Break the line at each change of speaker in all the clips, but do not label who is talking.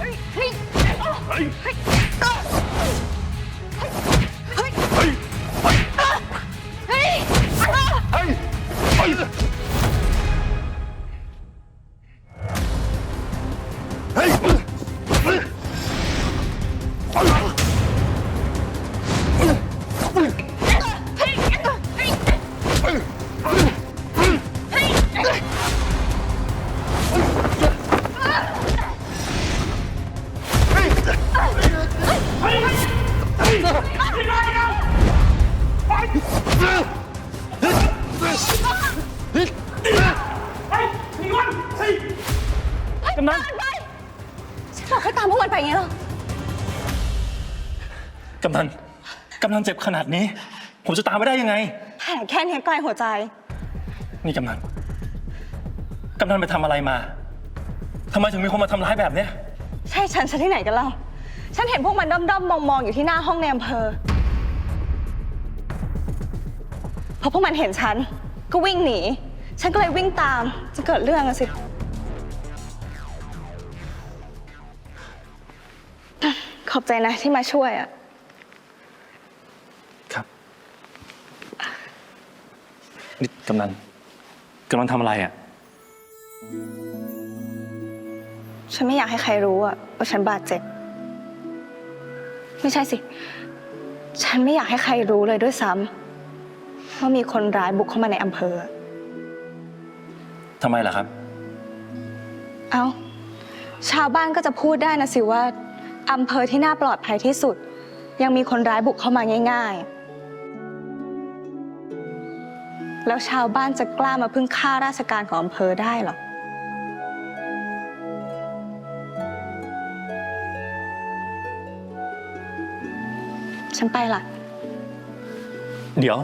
เฮ้ยเฮ้ยเฮ้ย
กำนัน
ไปฉันบอกให้ตามพวกมันไปไงล่ะ
กำนันกำนันเจ็บขนาดนี้ ผมจะตามไปได้ยังไง
แผลแค่เนี้ยไกลหัวใจ
นี่กำนันกำนันไปทำอะไรมาทำไมถึงมีคนมาทำร้ายแบบเนี้ย
ใช่ฉันฉันที่ไหนกันเล่า ฉันเห็นพวกมันด้อมๆมองๆอยู่ที่หน้าห้องในอำเภอพอพวกมันเห็นฉันก็วิ่งหนี ฉันก็เลยวิ่งตาม จะเกิดเรื่องอะสิ ขอบใจนะที่มาช่วยอะ
ครับ นี่กำนันกำลังทำอะไรอะ
ฉันไม่อยากให้ใครรู้อะว่าฉันบาดเจ็บ ไม่ใช่สิ ฉันไม่อยากให้ใครรู้เลยด้วยซ้ำว่ามีคนร้ายบุกเข้ามาในอำเภอ
ทำไมล่ะครับ
เอา้า ชาวบ้านก็จะพูดได้นะสิว่าอำเภอที่น่าปลอดภัยที่สุด ยังมีคนร้ายบุกเข้ามาง่าย ๆ แล้วชาวบ้านจะกล้ามาพึ่งฆ่าราชการของอำเภอได้เหรอ ฉันไปละ
เดี๋ยว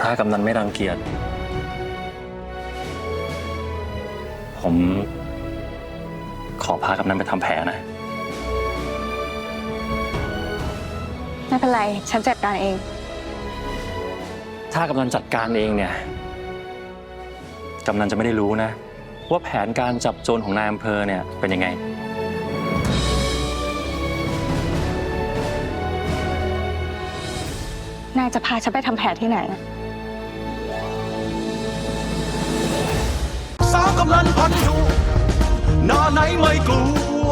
ถ้ากำนันไม่รังเกียจ ผม ขอพากำนันไปทำแผลนะ
ไม่เป็นไร ฉันจัดการเอง
ถ้ากำนันจัดการเองเนี่ย กำนันจะไม่ได้รู้นะ ว่าแผนการจับโจรของนายอำเภอเนี่ยเป็นยังไง
นายจะพาฉันไปทำแผลที่ไหน
สาวกำลังพันอยู่หน้าไหนไม่กลัว